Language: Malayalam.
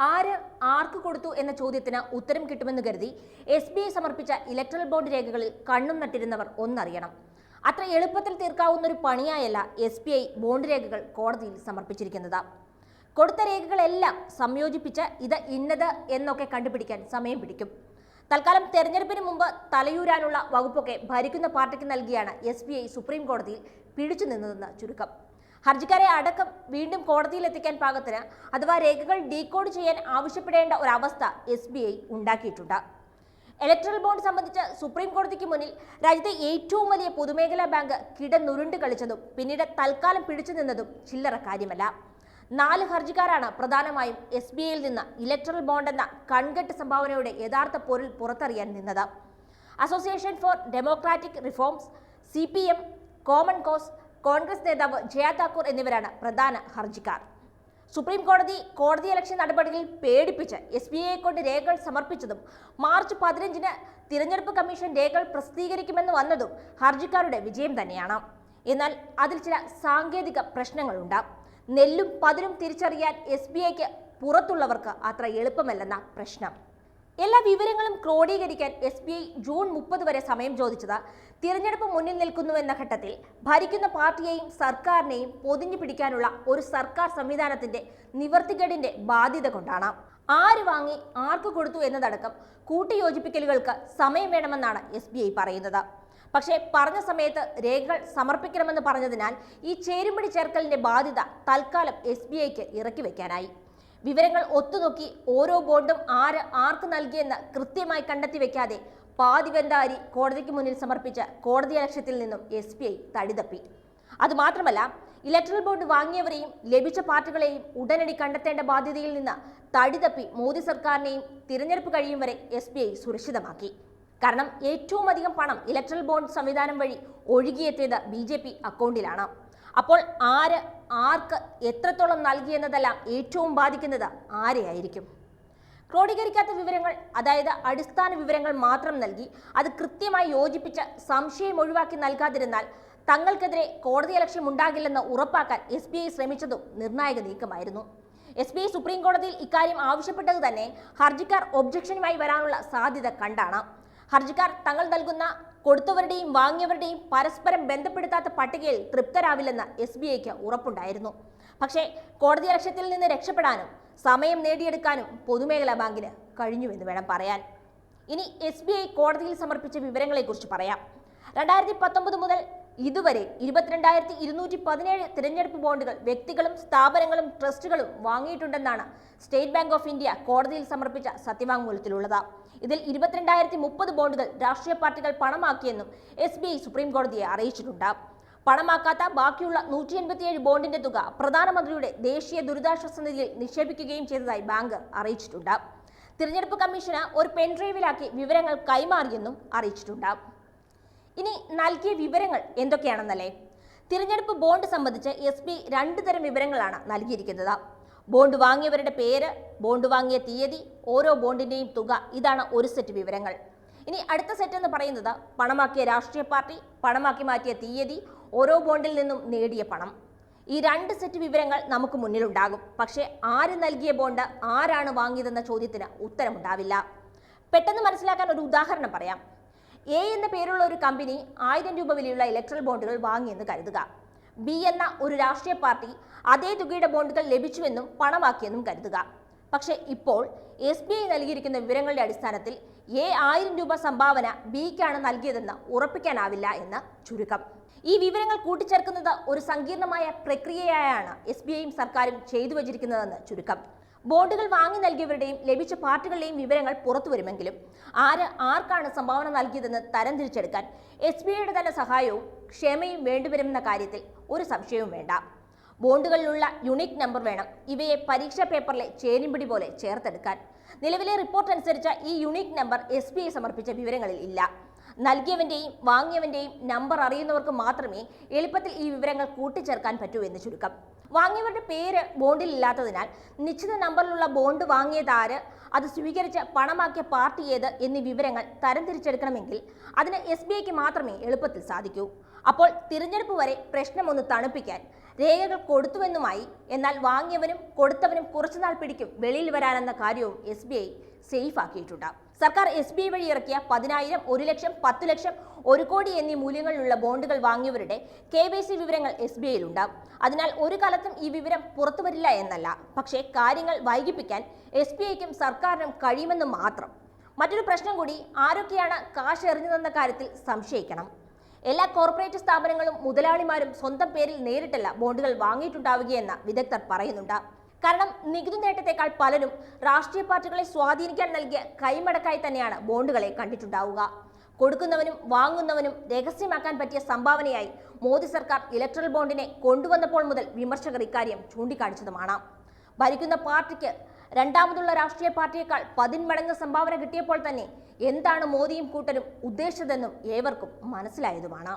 ആര് ആർക്ക് കൊടുത്തു എന്ന ചോദ്യത്തിന് ഉത്തരം കിട്ടുമെന്ന് കരുതി എസ് ബി ഐ സമർപ്പിച്ച ഇലക്ട്രൽ ബോണ്ട് രേഖകളിൽ കണ്ണും നട്ടിരുന്നവർ ഒന്നറിയണം. അത്ര എളുപ്പത്തിൽ തീർക്കാവുന്ന ഒരു പണിയായല്ല എസ് ബി ഐ ബോണ്ട് രേഖകൾ കോടതിയിൽ സമർപ്പിച്ചിരിക്കുന്നത്. കൊടുത്ത രേഖകളെല്ലാം സംയോജിപ്പിച്ച് ഇത് ഇന്നത് എന്നൊക്കെ കണ്ടുപിടിക്കാൻ സമയം പിടിക്കും. തൽക്കാലം തെരഞ്ഞെടുപ്പിന് മുമ്പ് തലയൂരാനുള്ള വകുപ്പൊക്കെ ഭരിക്കുന്ന പാർട്ടിക്ക് നൽകിയാണ് എസ് ബി ഐ സുപ്രീം കോടതിയിൽ പിടിച്ചു നിന്നതെന്ന് ചുരുക്കം. ഹർജിക്കാരെ അടക്കം വീണ്ടും കോടതിയിൽ എത്തിക്കാൻ പാകത്തിന് അഥവാ രേഖകൾ ഡീകോഡ് ചെയ്യാൻ ആവശ്യപ്പെടേണ്ട ഒരവസ്ഥ എസ് ബി ഐ ഉണ്ടാക്കിയിട്ടുണ്ട്. ഇലക്ട്രൽ ബോണ്ട് സംബന്ധിച്ച് സുപ്രീം കോടതിക്ക് മുന്നിൽ രാജ്യത്തെ ഏറ്റവും വലിയ പൊതുമേഖലാ ബാങ്ക് കിടന്നുരുണ്ട് കളിച്ചതും പിന്നീട് തൽക്കാലം പിടിച്ചു നിന്നതും ചില്ലറ കാര്യമല്ല. നാല് ഹർജിക്കാരാണ് പ്രധാനമായും എസ് ബി ഐയിൽ നിന്ന് ഇലക്ട്രൽ ബോണ്ട് എന്ന കൺകെട്ട് സംഭാവനയുടെ യഥാർത്ഥ പൊരുൾ പുറത്തറിയാൻ നിന്നത്. അസോസിയേഷൻ ഫോർ ഡെമോക്രാറ്റിക് റിഫോംസ് സി കോമൺ കോസ് കോൺഗ്രസ് നേതാവ് ജയ താക്കൂർ എന്നിവരാണ് പ്രധാന ഹർജിക്കാർ. സുപ്രീം കോടതി കോടതി ഇലക്ഷൻ നടപടികളിൽ പേടിപ്പിച്ച് എസ് ബി ഐയെ കൊണ്ട് രേഖകൾ സമർപ്പിച്ചതും മാർച്ച് പതിനഞ്ചിന് തിരഞ്ഞെടുപ്പ് കമ്മീഷൻ രേഖകൾ പ്രസിദ്ധീകരിക്കുമെന്ന് വന്നതും ഹർജിക്കാരുടെ വിജയം തന്നെയാണ്. എന്നാൽ അതിൽ ചില സാങ്കേതിക പ്രശ്നങ്ങളുണ്ട്. നെല്ലും പതിരും തിരിച്ചറിയാൻ എസ് ബി ഐക്ക് പുറത്തുള്ളവർക്ക് അത്ര എളുപ്പമല്ലെന്ന പ്രശ്നം. എല്ലാ വിവരങ്ങളും ക്രോഡീകരിക്കാൻ എസ് ബി ഐ ജൂൺ മുപ്പത് വരെ സമയം ചോദിച്ചത്. തിരഞ്ഞെടുപ്പ് മുന്നിൽ നിൽക്കുന്നുവെന്ന ഘട്ടത്തിൽ ഭരിക്കുന്ന പാർട്ടിയെയും സർക്കാരിനെയും പൊതിഞ്ഞു പിടിക്കാനുള്ള ഒരു സർക്കാർ സംവിധാനത്തിന്റെ നിവർത്തികേടിന്റെ ബാധ്യത കൊണ്ടാണ്. ആര് വാങ്ങി ആർക്ക് കൊടുത്തു എന്നതടക്കം കൂട്ടിയോജിപ്പിക്കലുകൾക്ക് സമയം വേണമെന്നാണ് എസ് ബി ഐ പറയുന്നത്. പക്ഷേ പറഞ്ഞ സമയത്ത് രേഖകൾ സമർപ്പിക്കണമെന്ന് പറഞ്ഞതിനാൽ ഈ ചേരുംപടി ചേർക്കലിന്റെ ബാധ്യത തൽക്കാലം എസ് ബി ഐക്ക് ഇറക്കി വെക്കാനായി. വിവരങ്ങൾ ഒത്തുനോക്കി ഓരോ ബോണ്ടും ആര് ആർക്ക് നൽകിയെന്ന് കൃത്യമായി കണ്ടെത്തി വെക്കാതെ പാതിവെന്താരി കോടതിക്ക് മുന്നിൽ സമർപ്പിച്ച കോടതി ലക്ഷ്യത്തിൽ നിന്നും എസ് ബി ഐ തടിതപ്പി. അതുമാത്രമല്ല ഇലക്ട്രൽ ബോണ്ട് വാങ്ങിയവരെയും ലഭിച്ച പാർട്ടികളെയും ഉടനടി കണ്ടെത്തേണ്ട ബാധ്യതയിൽ നിന്ന് തടിതപ്പി മോദി സർക്കാരിനെയും തിരഞ്ഞെടുപ്പ് കഴിയും വരെ എസ് ബി ഐ സുരക്ഷിതമാക്കി. കാരണം ഏറ്റവും അധികം പണം ഇലക്ട്രൽ ബോണ്ട് സംവിധാനം വഴി ഒഴുകിയെത്തിയത് ബി ജെ പി അക്കൗണ്ടിലാണ്. അപ്പോൾ ആര് ആർക്ക് എത്രത്തോളം നൽകിയെന്നതെല്ലാം ഏറ്റവും ബാധിക്കുന്നത് ആരെയായിരിക്കും? ക്രോഡീകരിക്കാത്ത വിവരങ്ങൾ അതായത് അടിസ്ഥാന വിവരങ്ങൾ മാത്രം നൽകി അത് കൃത്യമായി യോജിപ്പിച്ച് സംശയം ഒഴിവാക്കി നൽകാതിരുന്നാൽ തങ്ങൾക്കെതിരെ കോടതി ലക്ഷ്യം ഉണ്ടാകില്ലെന്ന് ഉറപ്പാക്കാൻ എസ് ബി ഐ ശ്രമിച്ചതും നിർണായക നീക്കമായിരുന്നു. എസ് ബി ഐ സുപ്രീം കോടതിയിൽ ഇക്കാര്യം ആവശ്യപ്പെട്ടത് തന്നെ ഹർജിക്കാർ ഒബ്ജക്ഷനുമായി വരാനുള്ള സാധ്യത കണ്ടാണ്. ഹർജിക്കാർ തങ്ങൾ നൽകുന്ന കൊടുത്തവരുടെയും വാങ്ങിയവരുടെയും പരസ്പരം ബന്ധപ്പെടുത്താത്ത പട്ടികയിൽ തൃപ്തരാവില്ലെന്ന് എസ് ബി ഐക്ക് ഉറപ്പുണ്ടായിരുന്നു. പക്ഷേ കോടതി ലക്ഷ്യത്തിൽ നിന്ന് രക്ഷപ്പെടാനും സമയം നേടിയെടുക്കാനും പൊതുമേഖലാ ബാങ്കിന് കഴിഞ്ഞുവെന്ന് വേണം പറയാൻ. ഇനി എസ് ബി ഐ കോടതിയിൽ സമർപ്പിച്ച വിവരങ്ങളെക്കുറിച്ച് പറയാം. രണ്ടായിരത്തി പത്തൊമ്പത് മുതൽ ഇതുവരെ ഇരുപത്തിരണ്ടായിരത്തി ഇരുന്നൂറ്റി പതിനേഴ് തിരഞ്ഞെടുപ്പ് ബോണ്ടുകൾ വ്യക്തികളും സ്ഥാപനങ്ങളും ട്രസ്റ്റുകളും വാങ്ങിയിട്ടുണ്ടെന്നാണ് സ്റ്റേറ്റ് ബാങ്ക് ഓഫ് ഇന്ത്യ കോടതിയിൽ സമർപ്പിച്ച സത്യവാങ്മൂലത്തിലുള്ളത്. ഇതിൽ ഇരുപത്തിരണ്ടായിരത്തി മുപ്പത് ബോണ്ടുകൾ രാഷ്ട്രീയ പാർട്ടികൾ പണമാക്കിയെന്നും എസ് ബി ഐ സുപ്രീം കോടതിയെ അറിയിച്ചിട്ടുണ്ട്. പണമാക്കാത്ത ബാക്കിയുള്ള നൂറ്റി എൺപത്തിയേഴ് ബോണ്ടിന്റെ തുക പ്രധാനമന്ത്രിയുടെ ദേശീയ ദുരിതാശ്വാസ നിധിയിൽ നിക്ഷേപിക്കുകയും ചെയ്തതായി ബാങ്ക് അറിയിച്ചിട്ടുണ്ട്. തിരഞ്ഞെടുപ്പ് കമ്മീഷന് ഒരു പെൻഡ്രൈവിലാക്കി വിവരങ്ങൾ കൈമാറിയെന്നും അറിയിച്ചിട്ടുണ്ട്. ഇനി നൽകിയ വിവരങ്ങൾ എന്തൊക്കെയാണെന്നല്ലേ? തിരഞ്ഞെടുപ്പ് ബോണ്ട് സംബന്ധിച്ച് എസ് രണ്ട് തരം വിവരങ്ങളാണ് നൽകിയിരിക്കുന്നത്. ബോണ്ട് വാങ്ങിയവരുടെ പേര് ബോണ്ട് വാങ്ങിയ തീയതി ഓരോ ബോണ്ടിന്റെയും തുക ഇതാണ് ഒരു സെറ്റ് വിവരങ്ങൾ. ഇനി അടുത്ത സെറ്റ് എന്ന് പറയുന്നത് പണമാക്കിയ രാഷ്ട്രീയ പാർട്ടി പണമാക്കി മാറ്റിയ തീയതി ഓരോ ബോണ്ടിൽ നിന്നും നേടിയ പണം. ഈ രണ്ട് സെറ്റ് വിവരങ്ങൾ നമുക്ക് മുന്നിലുണ്ടാകും. പക്ഷേ ആര് നൽകിയ ബോണ്ട് ആരാണ് വാങ്ങിയതെന്ന ചോദ്യത്തിന് ഉത്തരമുണ്ടാവില്ല. പെട്ടെന്ന് മനസ്സിലാക്കാൻ ഒരു ഉദാഹരണം പറയാം. എ എന്ന പേരുള്ള ഒരു കമ്പനി ആയിരം രൂപ വിലയുള്ള ഇലക്ട്രൽ ബോണ്ടുകൾ വാങ്ങിയെന്ന് കരുതുക. ബി എന്ന ഒരു രാഷ്ട്രീയ പാർട്ടി അതേ തുകയുടെ ബോണ്ടുകൾ ലഭിച്ചുവെന്നും പണമാക്കിയെന്നും കരുതുക. പക്ഷേ ഇപ്പോൾ എസ് ബി ഐ നൽകിയിരിക്കുന്ന വിവരങ്ങളുടെ അടിസ്ഥാനത്തിൽ എ ആയിരം രൂപ സംഭാവന ബിക്കാണ് നൽകിയതെന്ന് ഉറപ്പിക്കാനാവില്ല എന്ന് ചുരുക്കം. ഈ വിവരങ്ങൾ കൂട്ടിച്ചേർക്കുന്നത് ഒരു സങ്കീർണമായ പ്രക്രിയയായാണ് എസ് ബി ഐയും സർക്കാരും ചെയ്തു വച്ചിരിക്കുന്നതെന്ന് ചുരുക്കം. ബോണ്ടുകൾ വാങ്ങി നൽകിയവരുടെയും ലഭിച്ച പാർട്ടികളുടെയും വിവരങ്ങൾ പുറത്തുവരുമെങ്കിലും ആര് ആർക്കാണ് സംഭാവന നൽകിയതെന്ന് തരംതിരിച്ചെടുക്കാൻ എസ് ബി ഐയുടെ തന്നെ സഹായവും ക്ഷമയും വേണ്ടിവരുമെന്ന കാര്യത്തിൽ ഒരു സംശയവും വേണ്ട. ബോണ്ടുകളിലുള്ള യുണീക് നമ്പർ വേണം. ഇവയെ പരീക്ഷാ പേപ്പറിലെ ചേരുംപിടി പോലെ ചേർത്തെടുക്കാൻ. നിലവിലെ റിപ്പോർട്ട് അനുസരിച്ച് ഈ unique number S B I സമർപ്പിച്ച വിവരങ്ങളിൽ ഇല്ല. നൽകിയവന്റെയും വാങ്ങിയവന്റെയും നമ്പർ അറിയുന്നവർക്ക് മാത്രമേ എളുപ്പത്തിൽ ഈ വിവരങ്ങൾ കൂട്ടിച്ചേർക്കാൻ പറ്റൂ എന്ന് ചുരുക്കം. വാങ്ങിയവരുടെ പേര് ബോണ്ടിൽ ഇല്ലാത്തതിനാൽ നിശ്ചിത നമ്പറിലുള്ള ബോണ്ട് വാങ്ങിയതാര് അത് സ്വീകരിച്ച് പണമാക്കിയ പാർട്ടി ഏത് എന്നീ വിവരങ്ങൾ തരംതിരിച്ചെടുക്കണമെങ്കിൽ അതിന് എസ് ബി ഐക്ക് മാത്രമേ എളുപ്പത്തിൽ സാധിക്കൂ. അപ്പോൾ തിരഞ്ഞെടുപ്പ് വരെ പ്രശ്നമൊന്ന് തണുപ്പിക്കാൻ രേഖകൾ കൊടുത്തുവെന്നുമായി എന്നാൽ വാങ്ങിയവനും കൊടുത്തവനും കുറച്ചുനാൾ പിടിക്കും വെളിയിൽ വരാനെന്ന കാര്യവും എസ് ബി ഐ സേഫ് ആക്കിയിട്ടുണ്ട്. സർക്കാർ എസ് ബി വഴി ഇറക്കിയ പതിനായിരം ഒരു ലക്ഷം പത്ത് ലക്ഷം ഒരു കോടി എന്നീ മൂല്യങ്ങളിലുള്ള ബോണ്ടുകൾ വാങ്ങിയവരുടെ കെ വൈ സി വിവരങ്ങൾ എസ് ബി ഐയിലുണ്ട് അതിനാൽ ഒരു കാലത്തും ഈ വിവരം പുറത്തു വരില്ല എന്നല്ല. പക്ഷേ കാര്യങ്ങൾ വൈകിപ്പിക്കാൻ എസ് ബി ഐക്കും സർക്കാരിനും കഴിയുമെന്ന് മാത്രം. മറ്റൊരു പ്രശ്നം കൂടി ആരൊക്കെയാണ് കാശ് എറിഞ്ഞതെന്ന കാര്യത്തിൽ സംശയിക്കണം. എല്ലാ കോർപ്പറേറ്റ് സ്ഥാപനങ്ങളും മുതലാളിമാരും സ്വന്തം പേരിൽ നേരിട്ടല്ല ബോണ്ടുകൾ വാങ്ങിയിട്ടുണ്ടാവുകയെന്ന് വിദഗ്ധർ പറയുന്നുണ്ട്. കാരണം നികുതി നേട്ടത്തെക്കാൾ പലരും രാഷ്ട്രീയ പാർട്ടികളെ സ്വാധീനിക്കാൻ നൽകിയ കൈമടക്കായി തന്നെയാണ് ബോണ്ടുകളെ കണ്ടിട്ടുണ്ടാവുക. കൊടുക്കുന്നവനും വാങ്ങുന്നവനും രഹസ്യമാക്കാൻ പറ്റിയ സംഭാവനയായി മോദി സർക്കാർ ഇലക്ട്രൽ ബോണ്ടിനെ കൊണ്ടുവന്നപ്പോൾ മുതൽ വിമർശകർ ഇക്കാര്യം ചൂണ്ടിക്കാണിച്ചതുമാണ്. ഭരിക്കുന്ന പാർട്ടിക്ക് രണ്ടാമതുള്ള രാഷ്ട്രീയ പാർട്ടിയേക്കാൾ പതിന്മടങ്ങ് സംഭാവന കിട്ടിയപ്പോൾ തന്നെ എന്താണ് മോദിയും കൂട്ടരും ഉദ്ദേശിച്ചതെന്നും ഏവർക്കും മനസ്സിലായതുമാണ്.